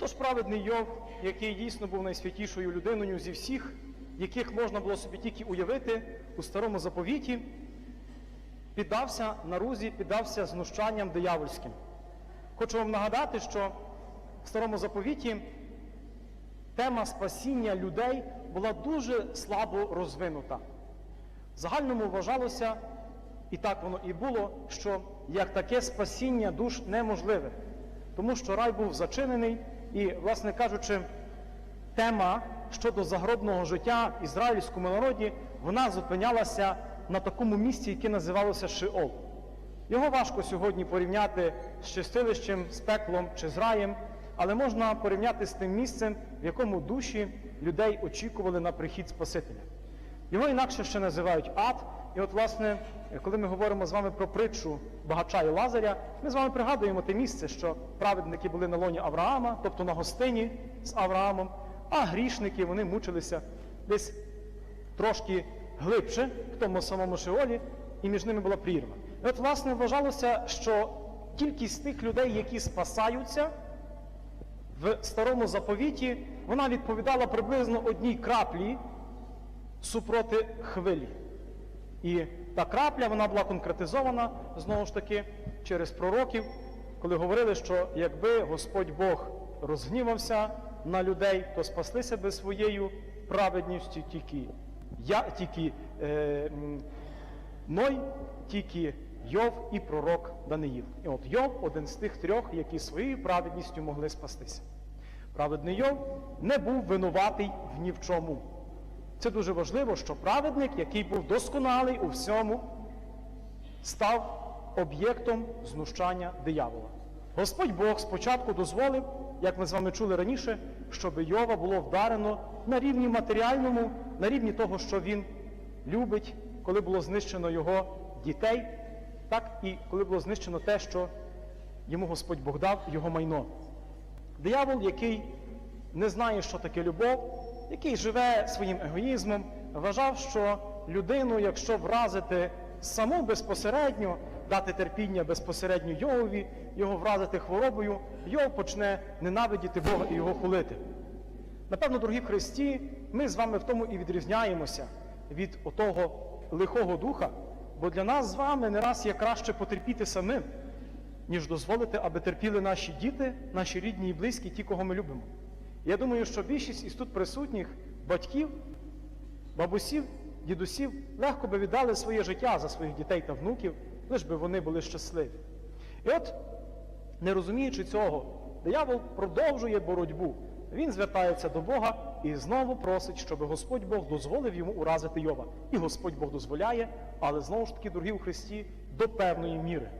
Отож, праведний Йов, який дійсно був найсвятішою людиною зі всіх, яких можна було собі тільки уявити у старому заповіті, піддався нарузі, піддався знущанням диявольським. Хочу вам нагадати, що в старому заповіті тема спасіння людей була дуже слабо розвинута. В загальному вважалося, і так воно і було, що як таке спасіння душ неможливе, тому що рай був зачинений, і, власне кажучи, тема щодо загробного життя ізраїльському народі, вона зупинялася на такому місці, яке називалося Шиол. Його важко сьогодні порівняти з чистилищем, з пеклом чи з раєм, але можна порівняти з тим місцем, в якому душі людей очікували на прихід Спасителя. Його інакше ще називають ад. І от, власне, коли ми говоримо з вами про притчу багача і Лазаря, ми з вами пригадуємо те місце, що праведники були на лоні Авраама, тобто на гостині з Авраамом, а грішники вони мучилися десь трошки глибше в тому самому Шеолі, і між ними була прірва. І от, власне, вважалося, що кількість тих людей, які спасаються в старому заповіті, вона відповідала приблизно одній краплі супроти хвилі. І та крапля вона була конкретизована знову ж таки через пророків, коли говорили, що якби Господь Бог розгнівався на людей, то спаслися би своєю праведністю тільки я, тільки е, Ной, тільки Йов і пророк Даниїл. І от Йов один з тих трьох, які своєю праведністю могли спастися. Праведний Йов не був винуватий в ні в чому. Це дуже важливо, що праведник, який був досконалий у всьому, став об'єктом знущання диявола. Господь Бог спочатку дозволив, як ми з вами чули раніше, щоб Йова було вдарено на рівні матеріальному, на рівні того, що він любить, коли було знищено його дітей, так і коли було знищено те, що йому Господь Бог дав, його майно. Диявол, який не знає, що таке любов, який живе своїм егоїзмом, вважав, що людину, якщо вразити саму безпосередньо, дати терпіння безпосередньо Йовові, його вразити хворобою, Йов почне ненавидіти Бога і його хулити. Напевно, дорогі Христі, ми з вами в тому і відрізняємося від отого лихого духа, бо для нас з вами не раз є краще потерпіти самим, ніж дозволити, аби терпіли наші діти, наші рідні і близькі, ті, кого ми любимо. Я думаю, що більшість із тут присутніх батьків, бабусів, дідусів легко би віддали своє життя за своїх дітей та внуків, лиш би вони були щасливі. І от, не розуміючи цього, диявол продовжує боротьбу. Він звертається до Бога і знову просить, щоб Господь Бог дозволив йому уразити Йова. І Господь Бог дозволяє, але знову ж таки, дорогі у Христі, до певної міри.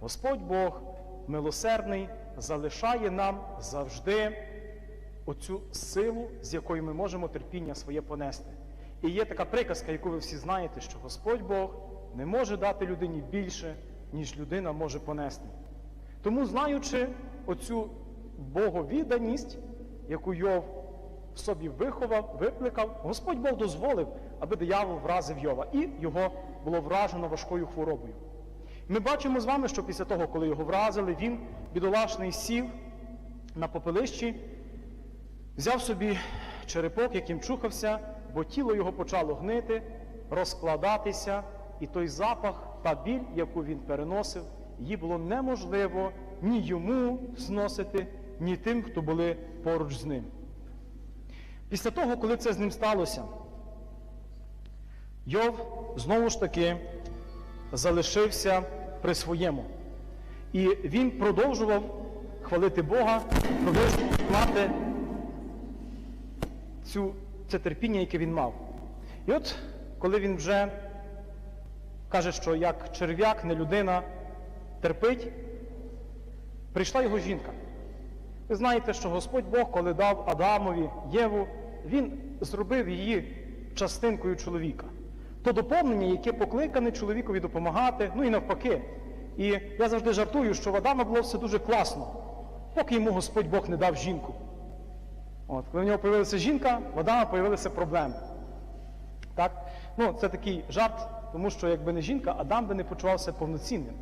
Господь Бог милосердний залишає нам завжди оцю силу, з якою ми можемо терпіння своє понести. І є така приказка, яку ви всі знаєте, що Господь Бог не може дати людині більше, ніж людина може понести. Тому, знаючи оцю боговіданість, яку Йов в собі виховав, викликав, Господь Бог дозволив, аби диявол вразив Йова, і його було вражено важкою хворобою. Ми бачимо з вами, що після того, коли його вразили, він, бідолашний, сів на попелищі, взяв собі черепок, яким чухався, бо тіло його почало гнити, розкладатися, і той запах та біль, яку він переносив, її було неможливо ні йому зносити, ні тим, хто були поруч з ним. Після того, коли це з ним сталося, Йов знову ж таки залишився при своєму. І він продовжував хвалити Бога, продовжував мати цю, це терпіння, яке він мав. І от, коли він вже каже, що як черв'як, не людина терпить, прийшла його жінка. Ви знаєте, що Господь Бог, коли дав Адамові Єву, він зробив її частинкою чоловіка. То доповнення, яке покликане чоловікові допомагати, ну і навпаки. І я завжди жартую, що в Адама було все дуже класно, поки йому Господь Бог не дав жінку. От, коли в нього з'явилася жінка, в Адама з'явилися проблеми. Так? Ну, це такий жарт, тому що якби не жінка, Адам би не почувався повноцінним.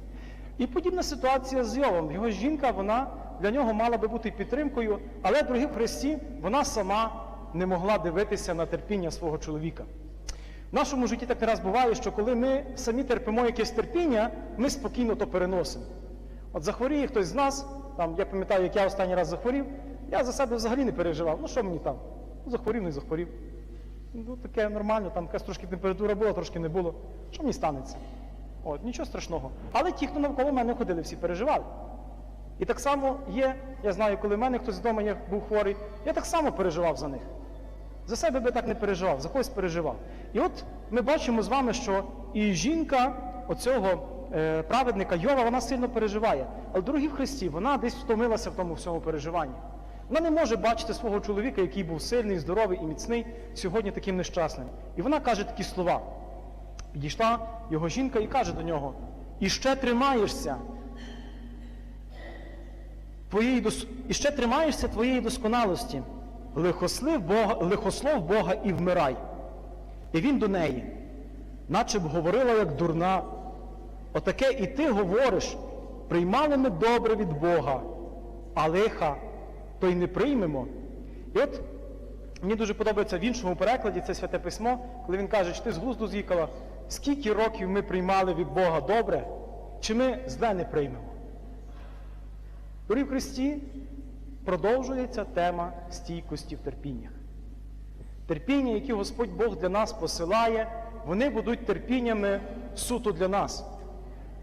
І подібна ситуація з Йовом. Його жінка, вона для нього мала би бути підтримкою, але, дорогі в Христі, вона сама не могла дивитися на терпіння свого чоловіка. В нашому житті так не раз буває, що коли ми самі терпимо якесь терпіння, ми спокійно то переносимо. От захворіє хтось з нас, там, я пам'ятаю, як я останній раз захворів, я за себе взагалі не переживав. Ну що мені там? Ну, захворів, не захворів. Ну, таке нормально, там якась трошки температура була, трошки не було. Що мені станеться? От, нічого страшного. Але ті, хто навколо мене ходили, всі переживали. І так само є, я знаю, коли в мене хтось вдома є, був хворий, я так само переживав за них. За себе би так не переживав, за когось переживав. І от ми бачимо з вами, що і жінка оцього е, праведника Йова, вона сильно переживає. Але, дорогі в Христі, вона десь втомилася в тому всьому переживанні. Вона не може бачити свого чоловіка, який був сильний, здоровий і міцний, сьогодні таким нещасним. І вона каже такі слова. Підійшла його жінка і каже до нього: І ще тримаєшся. Твоєї дос... І тримаєшся твоєї досконалості. Лихослив Бога, лихослов Бога і вмирай. І він до неї, наче б говорила, як дурна. Отаке і ти говориш, приймали ми добре від Бога, а лиха, то й не приймемо. І от мені дуже подобається в іншому перекладі це святе письмо, коли він каже, чи ти з глузду з'їхала, скільки років ми приймали від Бога добре, чи ми зле не приймемо. Дорогі в Христі продовжується тема стійкості в терпіннях. Терпіння, які Господь Бог для нас посилає, вони будуть терпіннями суто для нас.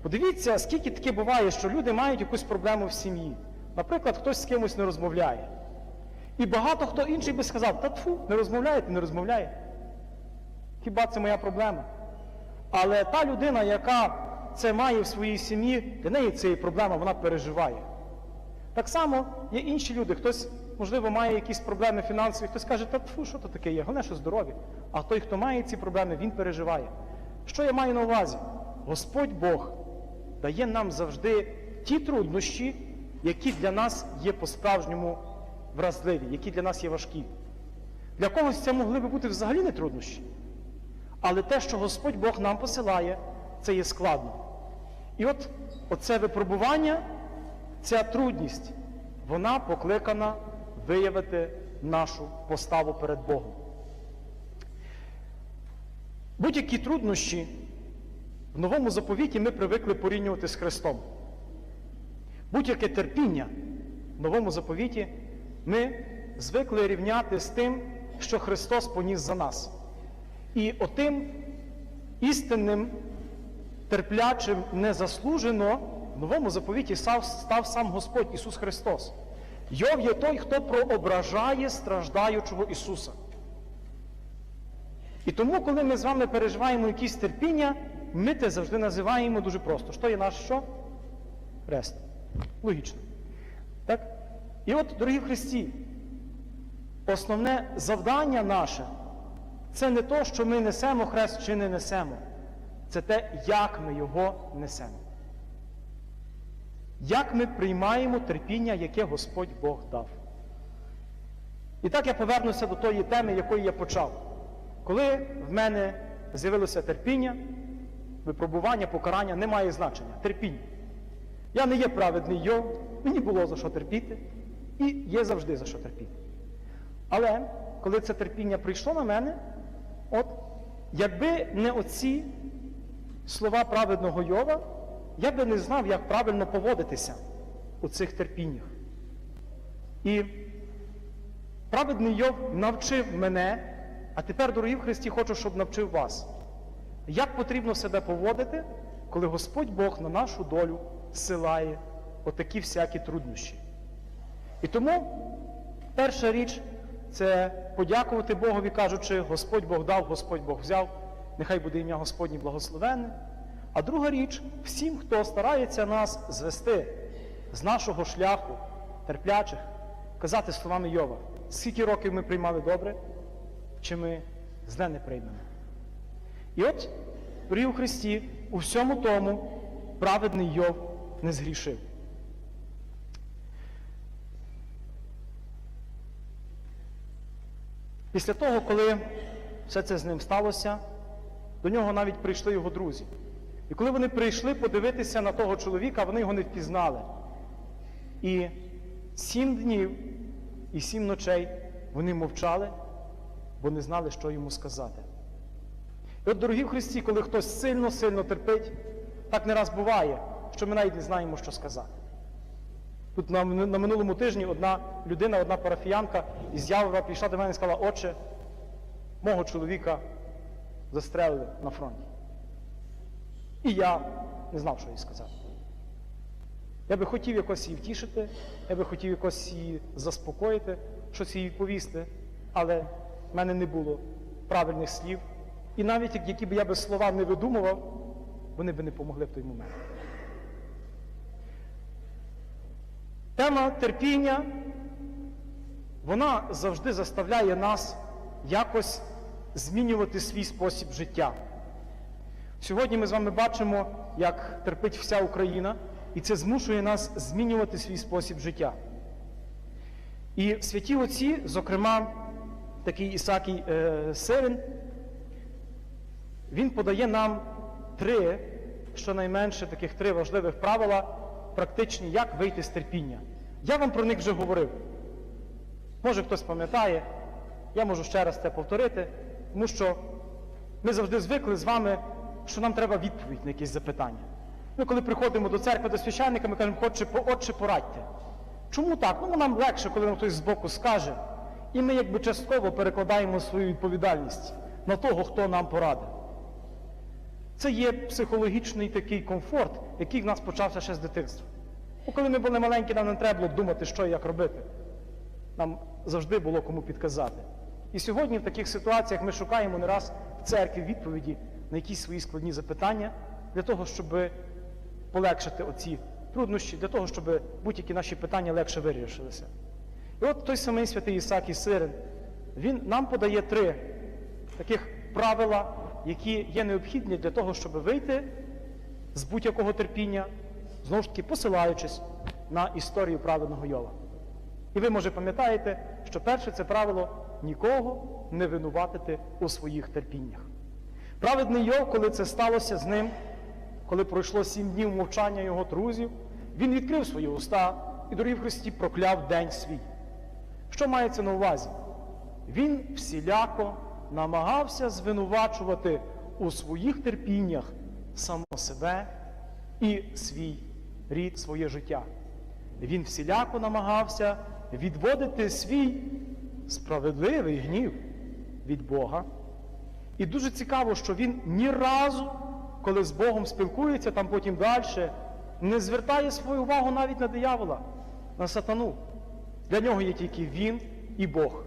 Подивіться, скільки таке буває, що люди мають якусь проблему в сім'ї. Наприклад, хтось з кимось не розмовляє. І багато хто інший би сказав, та тфу, не розмовляєте, не розмовляє. Хіба це моя проблема? Але та людина, яка це має в своїй сім'ї, для неї це є проблема, вона переживає. Так само є інші люди, хтось, можливо, має якісь проблеми фінансові, хтось каже, та тфу, що то таке є, головне, що здорові. А той, хто має ці проблеми, він переживає. Що я маю на увазі? Господь Бог дає нам завжди ті труднощі, які для нас є по-справжньому вразливі, які для нас є важкі. Для когось це могли би бути взагалі не труднощі. Але те, що Господь Бог нам посилає, це є складно. І от оце випробування, ця трудність, вона покликана виявити нашу поставу перед Богом. Будь-які труднощі в новому заповіті ми привикли порівнювати з Христом. Будь-яке терпіння в новому заповіті ми звикли рівняти з тим, що Христос поніс за нас. І отим істинним, терплячим, незаслужено в новому заповіті став, став сам Господь Ісус Христос. Йов є той, хто проображає страждаючого Ісуса. І тому, коли ми з вами переживаємо якісь терпіння, ми те завжди називаємо дуже просто. Що є наш що? Хрест. Логічно. Так? І от, дорогі Христі, основне завдання наше це не то, що ми несемо хрест чи не несемо. Це те, як ми його несемо. Як ми приймаємо терпіння, яке Господь Бог дав. І так я повернуся до тої теми, якої я почав. Коли в мене з'явилося терпіння, випробування, покарання не має значення. Терпіння. Я не є праведний йов, мені було за що терпіти, і є завжди за що терпіти. Але коли це терпіння прийшло на мене, от, якби не оці слова праведного Йова, я би не знав, як правильно поводитися у цих терпіннях. І праведний Йов навчив мене, а тепер, дорогі в Христі, хочу, щоб навчив вас, як потрібно себе поводити, коли Господь Бог на нашу долю силає отакі всякі труднощі. І тому перша річ це подякувати Богові, кажучи, Господь Бог дав, Господь Бог взяв, нехай буде ім'я Господнє благословенне. А друга річ, всім, хто старається нас звести з нашого шляху терплячих, казати словами Йова, скільки років ми приймали добре, чи ми зле не приймемо. І от у Христі у всьому тому праведний Йов не згрішив. Після того, коли все це з ним сталося, до нього навіть прийшли його друзі. І коли вони прийшли подивитися на того чоловіка, вони його не впізнали. І Сім днів і сім ночей вони мовчали, бо не знали, що йому сказати. І от, дорогі в Христі, коли хтось сильно-сильно терпить, так не раз буває, що ми навіть не знаємо, що сказати. Тут на, на минулому тижні одна людина, одна парафіянка із Явора прийшла до мене і сказала, отче, мого чоловіка застрелили на фронті. І я не знав, що їй сказати. Я би хотів якось її втішити, я би хотів якось її заспокоїти, щось їй відповісти, але в мене не було правильних слів. І навіть які б я би слова не видумував, вони би не помогли в той момент. Тема терпіння, вона завжди заставляє нас якось змінювати свій спосіб життя. Сьогодні ми з вами бачимо, як терпить вся Україна, і це змушує нас змінювати свій спосіб життя. І святі отці, зокрема, такий Ісакій е, Сирин, він подає нам три, щонайменше таких три важливих правила, практичні, як вийти з терпіння. Я вам про них вже говорив. Може хтось пам'ятає, я можу ще раз це повторити, тому що ми завжди звикли з вами, що нам треба відповідь на якісь запитання. Ми, коли приходимо до церкви, до священника, ми кажемо, отче, отче, порадьте. Чому так? Ну, нам легше, коли нам хтось збоку скаже, і ми якби частково перекладаємо свою відповідальність на того, хто нам порадив. Це є психологічний такий комфорт, який в нас почався ще з дитинства. Бо коли ми були маленькі, нам не треба було думати, що і як робити. Нам завжди було кому підказати. І сьогодні в таких ситуаціях ми шукаємо не раз в церкві відповіді на якісь свої складні запитання для того, щоб полегшити оці труднощі, для того, щоб будь-які наші питання легше вирішилися. І от той самий святий Ісак і Сирин, він нам подає три таких правила, які є необхідні для того, щоб вийти з будь-якого терпіння, знову ж таки посилаючись на історію праведного Йова. І ви, може, пам'ятаєте, що перше це правило нікого не винуватити у своїх терпіннях. Праведний Йов, коли це сталося з ним, коли пройшло сім днів мовчання його друзів, він відкрив свої уста і, дорогі в Христі, прокляв день свій. Що мається на увазі? Він всіляко намагався звинувачувати у своїх терпіннях самого себе і свій рід, своє життя. Він всіляко намагався відводити свій справедливий гнів від Бога. І дуже цікаво, що він ні разу, коли з Богом спілкується, там потім далі, не звертає свою увагу навіть на диявола, на сатану. Для нього є тільки він і Бог.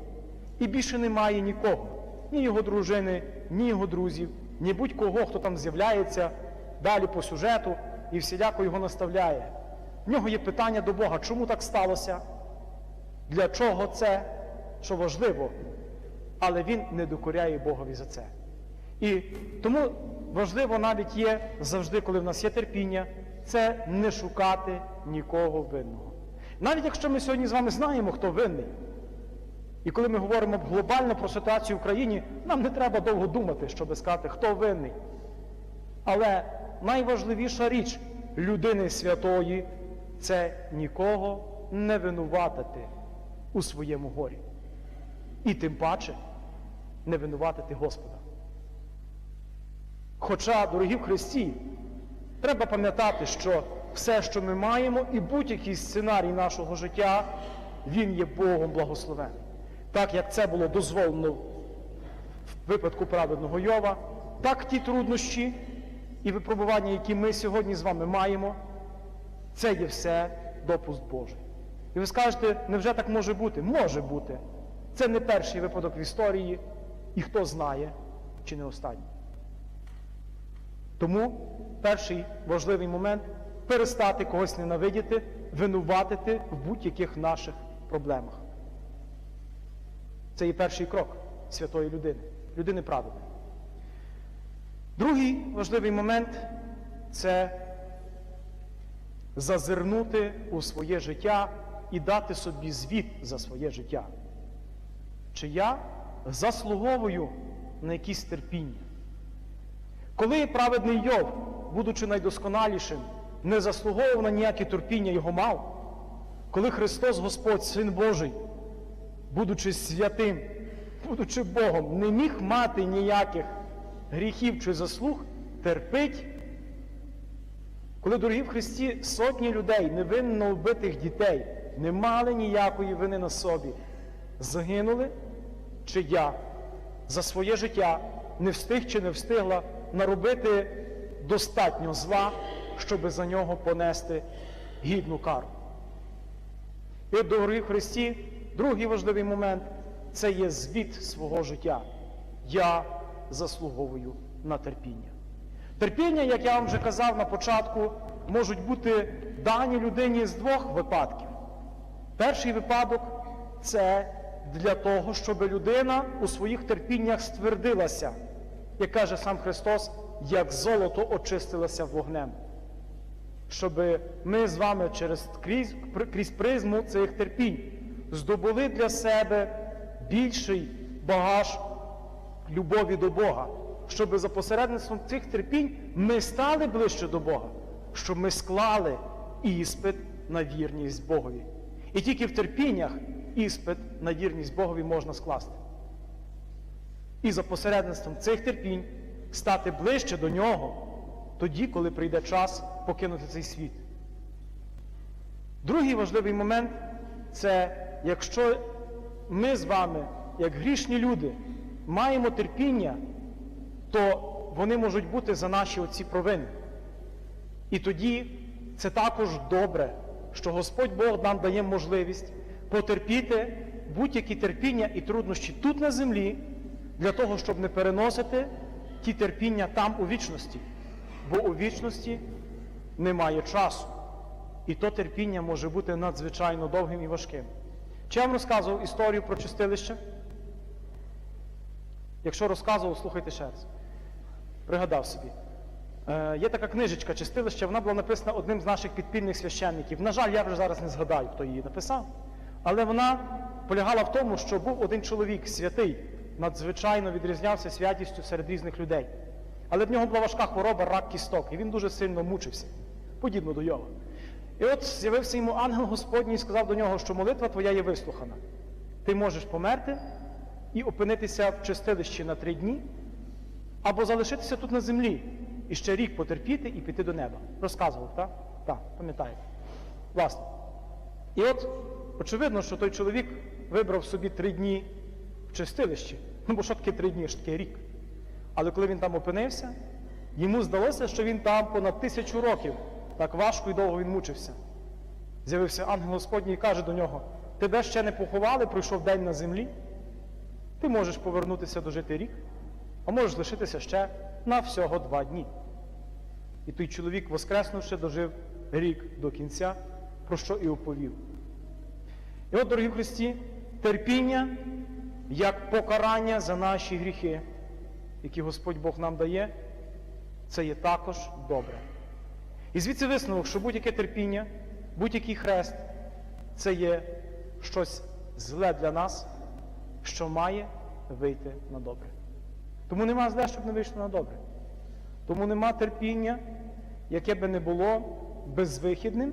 І більше немає нікого, ні його дружини, ні його друзів, ні будь-кого, хто там з'являється далі по сюжету і всіляко його наставляє. В нього є питання до Бога, чому так сталося? Для чого це? Що важливо, але він не докоряє Богові за це. І тому важливо навіть є завжди, коли в нас є терпіння, це не шукати нікого винного. Навіть якщо ми сьогодні з вами знаємо, хто винний, і коли ми говоримо глобально про ситуацію в країні, нам не треба довго думати, щоб сказати, хто винний. Але найважливіша річ людини святої це нікого не винуватити у своєму горі. І тим паче не винуватити Господа. Хоча, дорогі в Христі, треба пам'ятати, що все, що ми маємо, і будь-який сценарій нашого життя, він є Богом благословений. Так як це було дозволено в випадку праведного Йова, так ті труднощі і випробування, які ми сьогодні з вами маємо, це є все допуск Божий. І ви скажете, невже так може бути? Може бути. Це не перший випадок в історії, і хто знає, чи не останній. Тому перший важливий момент перестати когось ненавидіти, винуватити в будь-яких наших проблемах. Це є перший крок святої людини, людини праведної. Другий важливий момент це зазирнути у своє життя і дати собі звіт за своє життя. Чи я заслуговую на якісь терпіння? Коли праведний Йов, будучи найдосконалішим, не заслуговував на ніяке терпіння його мав, коли Христос Господь, Син Божий, будучи святим, будучи Богом, не міг мати ніяких гріхів чи заслуг, терпить, коли, дорогі в Христі, сотні людей, невинно вбитих дітей, не мали ніякої вини на собі, загинули, чи я за своє життя не встиг чи не встигла наробити достатньо зла, щоби за нього понести гідну кару. І дорогі Христі, другий важливий момент це є звіт свого життя. Я заслуговую на терпіння. Терпіння, як я вам вже казав на початку, можуть бути дані людині з двох випадків. Перший випадок це для того, щоб людина у своїх терпіннях ствердилася, як каже сам Христос, як золото очистилося вогнем. Щоб ми з вами через крізь, крізь призму цих терпінь здобули для себе більший багаж любові до Бога, щоб за посередництвом цих терпінь ми стали ближче до Бога, щоб ми склали іспит на вірність Богові. І тільки в терпіннях іспит на вірність Богові можна скласти. І за посередництвом цих терпінь стати ближче до Нього тоді, коли прийде час покинути цей світ. Другий важливий момент це якщо ми з вами, як грішні люди, маємо терпіння, то вони можуть бути за наші оці провини. І тоді це також добре, що Господь Бог нам дає можливість потерпіти будь-які терпіння і труднощі тут на землі, для того, щоб не переносити ті терпіння там у вічності. Бо у вічності немає часу. І то терпіння може бути надзвичайно довгим і важким. Чи я вам розказував історію про чистилище? Якщо розказував, слухайте ще раз. Пригадав собі. Е, є така книжечка Чистилище, вона була написана одним з наших підпільних священників. На жаль, я вже зараз не згадаю, хто її написав. Але вона полягала в тому, що був один чоловік святий, надзвичайно відрізнявся святістю серед різних людей. Але в нього була важка хвороба, рак кісток, і він дуже сильно мучився, подібно до його. І от з'явився йому ангел Господній і сказав до нього, що молитва твоя є вислухана. Ти можеш померти і опинитися в чистилищі на три дні, або залишитися тут на землі і ще рік потерпіти і піти до неба. Розказував, так? Так, пам'ятаєте. Власне. І от, очевидно, що той чоловік вибрав собі три дні в чистилищі. Ну, бо що таке три дні, що таке рік. Але коли він там опинився, йому здалося, що він там понад тисячу років. Так важко і довго він мучився. З'явився ангел Господній і каже до нього: тебе ще не поховали, пройшов день на землі. Ти можеш повернутися дожити рік, а можеш лишитися ще на всього два дні. І той чоловік, воскреснувши, дожив рік до кінця, про що і оповів. І от, дорогі Христі, терпіння як покарання за наші гріхи, які Господь Бог нам дає, це є також добре. І звідси висновок, що будь-яке терпіння, будь-який хрест це є щось зле для нас, що має вийти на добре. Тому нема зле, щоб не вийшло на добре. Тому нема терпіння, яке би не було безвихідним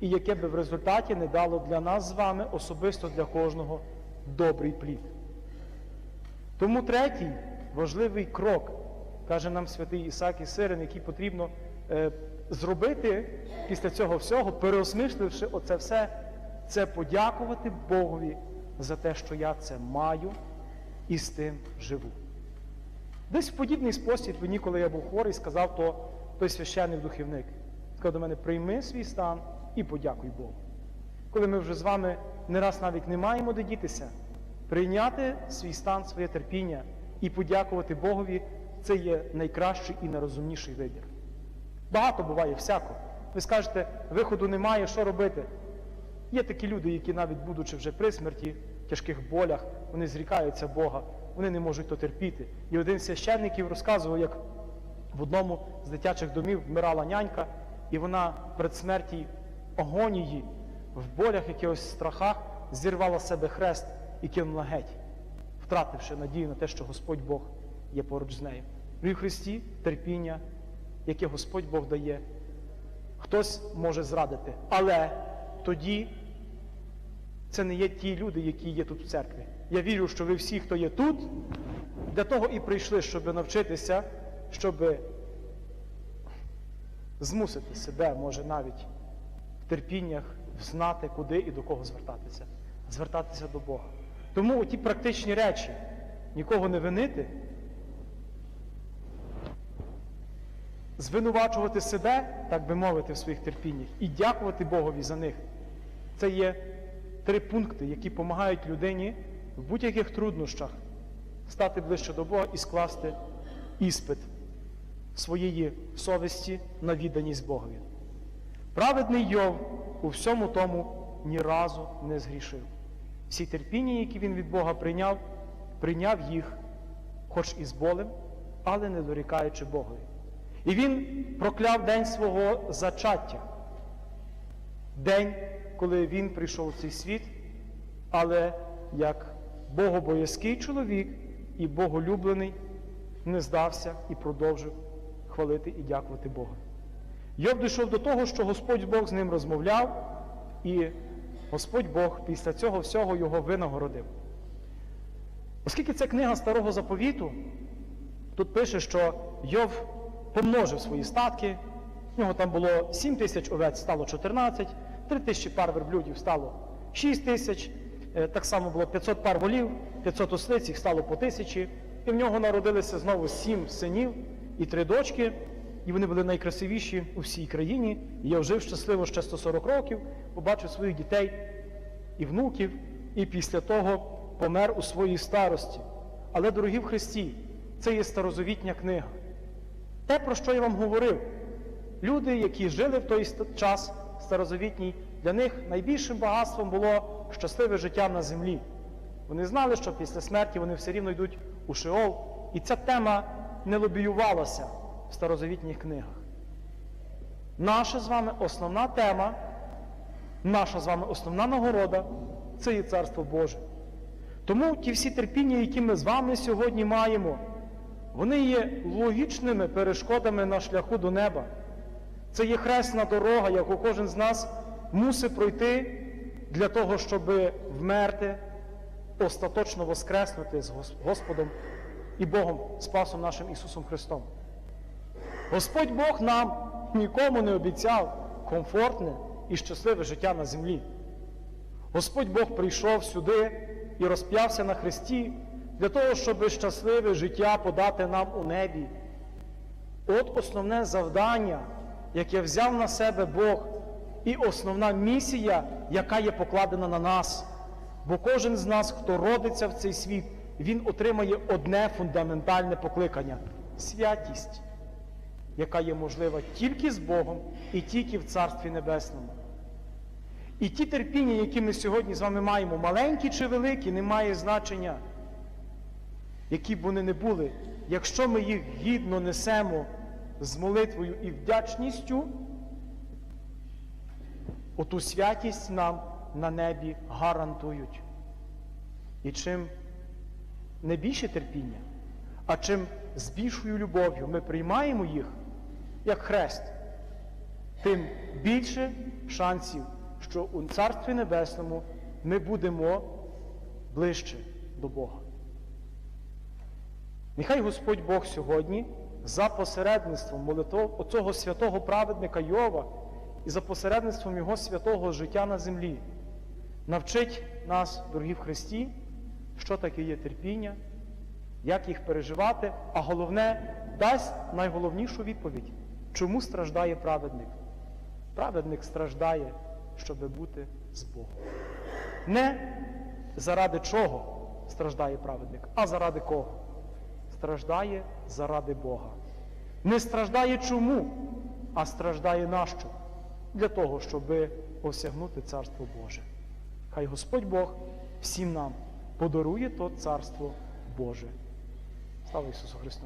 і яке би в результаті не дало для нас з вами, особисто для кожного, добрий плід. Тому третій важливий крок, каже нам святий Ісак і Сирин, який потрібно е, зробити після цього всього, переосмисливши оце все, це подякувати Богові за те, що я це маю і з тим живу. Десь в подібний спосіб мені, коли я був хворий, сказав то той священний духівник. Сказав до мене, прийми свій стан і подякуй Богу. Коли ми вже з вами не раз навіть не маємо де дітися, прийняти свій стан, своє терпіння і подякувати Богові це є найкращий і найрозумніший вибір. Багато буває всяко. Ви скажете, виходу немає, що робити? Є такі люди, які навіть будучи вже при смерті, в тяжких болях, вони зрікаються Бога, вони не можуть то терпіти. І один з священників розказував, як в одному з дитячих домів вмирала нянька, і вона перед смерті агонії, в болях, якихось страхах, зірвала себе хрест і кинула геть, втративши надію на те, що Господь Бог є поруч з нею. В Христі терпіння, яке Господь Бог дає, хтось може зрадити. Але тоді, це не є ті люди, які є тут в церкві. Я вірю, що ви всі, хто є тут, для того і прийшли, щоб навчитися, щоб змусити себе, може навіть в терпіннях знати, куди і до кого звертатися. Звертатися до Бога. Тому ті практичні речі нікого не винити, звинувачувати себе, так би мовити, в своїх терпіннях, і дякувати Богові за них. Це є три пункти, які допомагають людині в будь-яких труднощах стати ближче до Бога і скласти іспит своєї совісті на відданість Богові. Праведний Йов у всьому тому ні разу не згрішив. Всі терпіння, які він від Бога прийняв, прийняв їх, хоч і з болем, але не дорікаючи Богові. І він прокляв день свого зачаття, день, коли він прийшов у цей світ, але як богобоязкий чоловік і боголюблений не здався і продовжив хвалити і дякувати Бога. Йоб дійшов до того, що Господь Бог з ним розмовляв, і Господь Бог після цього всього його винагородив. Оскільки це книга Старого Заповіту, тут пише, що Йов помножив свої статки, в нього там було 7 тисяч овець, стало 14, 3 тисячі пар верблюдів стало 6 тисяч, е, так само було 500 пар волів, 500 ослиць, їх стало по тисячі, і в нього народилися знову 7 синів і 3 дочки, і вони були найкрасивіші у всій країні. І я жив щасливо ще 140 років, побачив своїх дітей і внуків, і після того помер у своїй старості. Але, дорогі в Христі, це є старозавітня книга. Те, про що я вам говорив, люди, які жили в той час старозавітній, для них найбільшим багатством було щасливе життя на землі. Вони знали, що після смерті вони все рівно йдуть у Шеол, і ця тема не лобіювалася в старозавітніх книгах. Наша з вами основна тема, наша з вами основна нагорода це є Царство Боже. Тому ті всі терпіння, які ми з вами сьогодні маємо, вони є логічними перешкодами на шляху до неба. Це є хресна дорога, яку кожен з нас мусить пройти для того, щоб вмерти, остаточно воскреснути з Господом і Богом, Спасом нашим Ісусом Христом. Господь Бог нам нікому не обіцяв комфортне і щасливе життя на землі. Господь Бог прийшов сюди і розп'явся на Христі для того, щоб щасливе життя подати нам у небі. От основне завдання, яке взяв на себе Бог, і основна місія, яка є покладена на нас. Бо кожен з нас, хто родиться в цей світ, він отримає одне фундаментальне покликання святість, яка є можлива тільки з Богом і тільки в Царстві Небесному. І ті терпіння, які ми сьогодні з вами маємо, маленькі чи великі, не має значення, які б вони не були, якщо ми їх гідно несемо з молитвою і вдячністю, оту святість нам на небі гарантують. І чим не більше терпіння, а чим з більшою любов'ю ми приймаємо їх як хрест, тим більше шансів, що у Царстві Небесному ми будемо ближче до Бога. Нехай Господь Бог сьогодні за посередництвом молитов оцього святого праведника Йова і за посередництвом Його святого життя на землі навчить нас, дорогі в Христі, що таке є терпіння, як їх переживати, а головне, дасть найголовнішу відповідь, чому страждає праведник. Праведник страждає, щоб бути з Богом. Не заради чого страждає праведник, а заради кого? Страждає заради Бога. Не страждає чому, а страждає нащо? Для того, щоб осягнути Царство Боже. Хай Господь Бог всім нам подарує то Царство Боже. Слава Ісусу Христу!